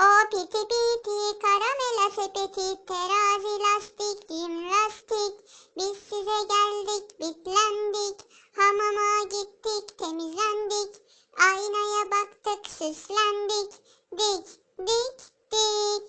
O piti piti karamela sepeti terazi lastik jimnastik Biz size geldik bitlendik. Hamama gittik temizlendik. Aynaya baktık süslendik. Dik dik dik.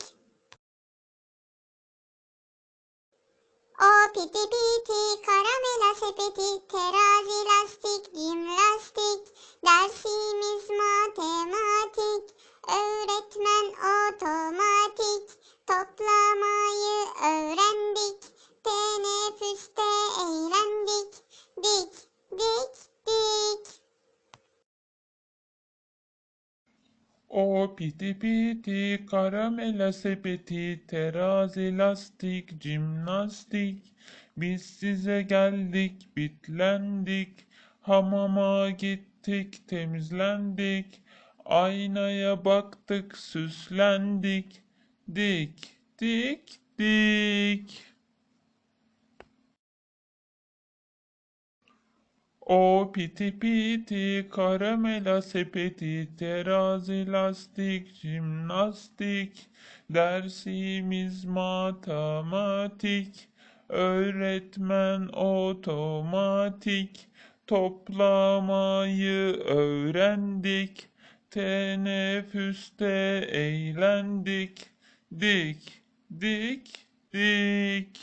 O piti piti karamela sepeti terazi lastik jimnastik Dersimiz matematik öğretmen otomatik Toplamayı öğrendik. Teneffüste eğlendik. Dik dik dik. O piti piti karamela sepeti terazi lastik jimnastik. Biz size geldik bitlendik. Hamama gittik temizlendik Aynaya baktık süslendik dik dik dik. O piti piti karamela sepeti terazi lastik jimnastik Dersimiz matematik öğretmen otomatik Toplamayı öğrendik teneffüste eğlendik. Dik dik dik.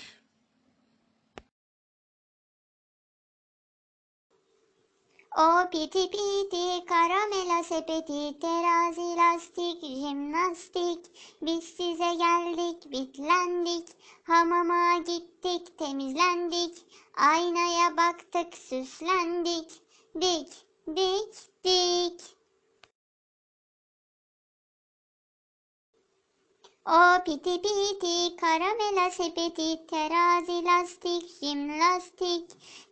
O piti piti karamela sepeti terazi lastik jimnastik. Biz size geldik bitlendik. Hamama gittik temizlendik. Aynaya baktık süslendik. Dik dik dik O piti piti karamela sepeti terazi lastik jimnastik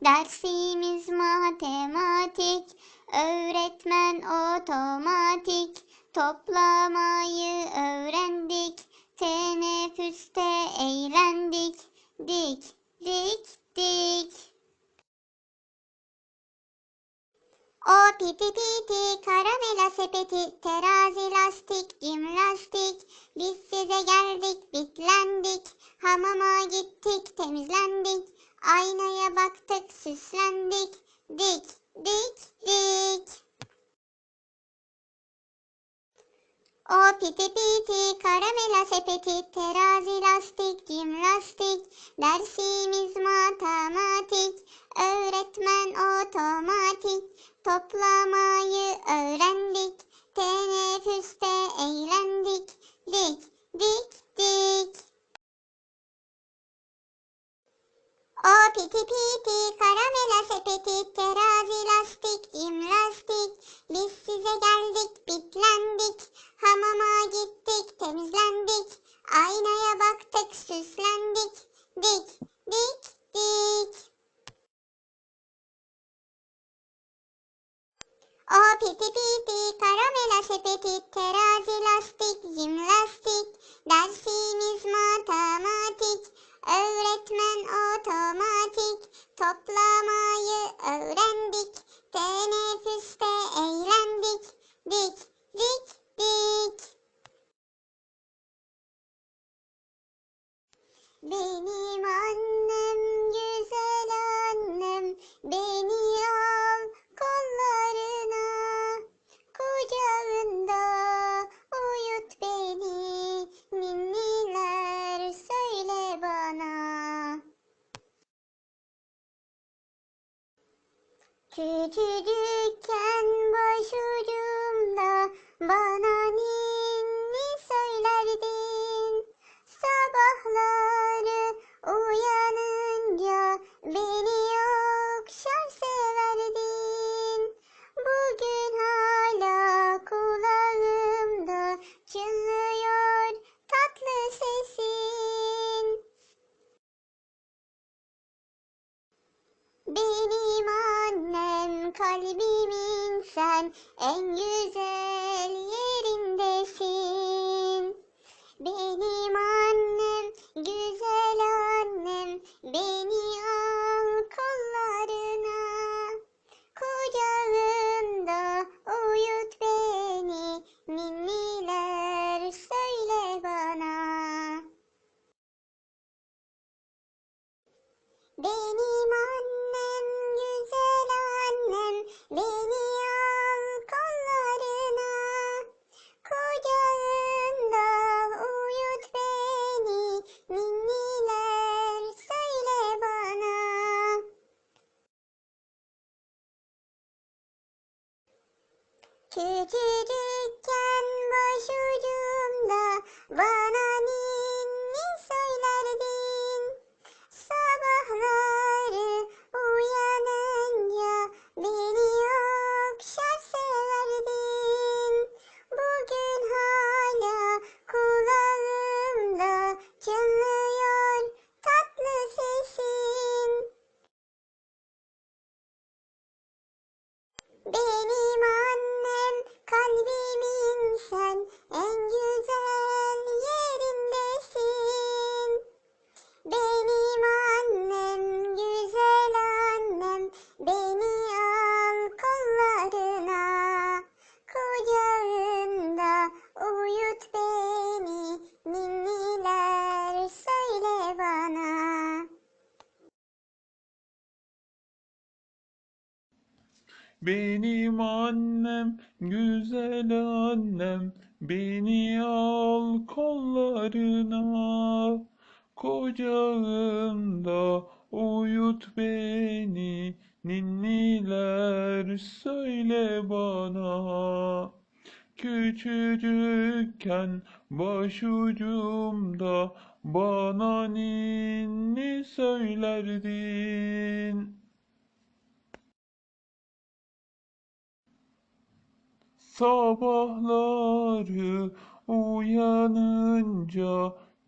Dersimiz matematik öğretmen otomatik Toplamayı öğrendik teneffüste eğlendik Dik dik dik O piti piti karamela sepeti terazi lastik jimnastik Biz size geldik bitlendik. Hamama gittik temizlendik. Aynaya baktık süslendik. Dik dik dik O piti piti karamela sepeti terazi lastik jimnastik Dersimiz matematik öğretmen otomatik Toplamayı öğrendik teneffüste Aynaya baktık süslendik. Dik dik dik. O piti piti karamela sepeti terazi lastik jimnastik Dersimiz matematik. Öğretmen otomatik Toplamayı Benim annem kalbimin sen en güzel yerindesin. Benim annem güzel annem beni Küçücükken başucumda bana ninni söylerdin. Sabahları uyanınca beni okşar severdin. Bugün hala kulağımda çınlıyor tatlı sesin. Benim kalbimin sen en güzel Benim annem, güzel annem, beni al kollarına. Kucağında uyut beni, ninniler söyle bana. Küçücükken başucumda bana ninni söylerdin. Sabahları uyanınca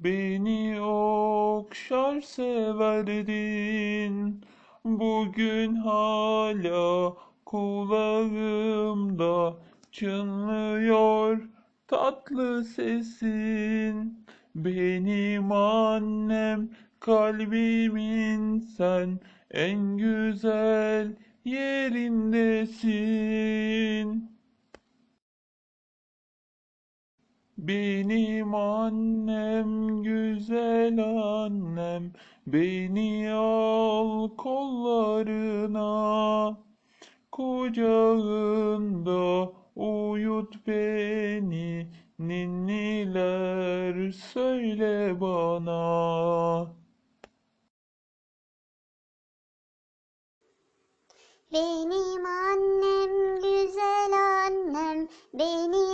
beni okşar severdin. Bugün hala kulağımda çınlıyor tatlı sesin. Benim annem kalbimin sen en güzel yerindesin. Benim annem güzel annem beni al kollarına kucağında uyut beni ninniler söyle bana. Benim annem güzel annem beni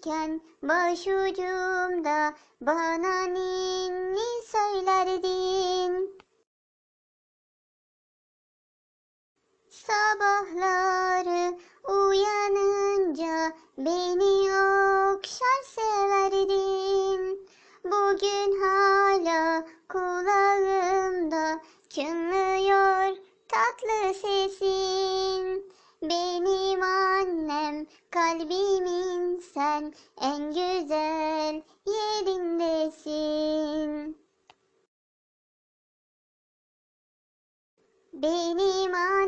küçücükken başucumda bana ninni söylerdin Sabahları uyanınca beni okşar severdin. Bugün hala kulağımda çınlıyor tatlı sesin. Benim annem kalbimin sen en güzel yerindesin. Benim annem,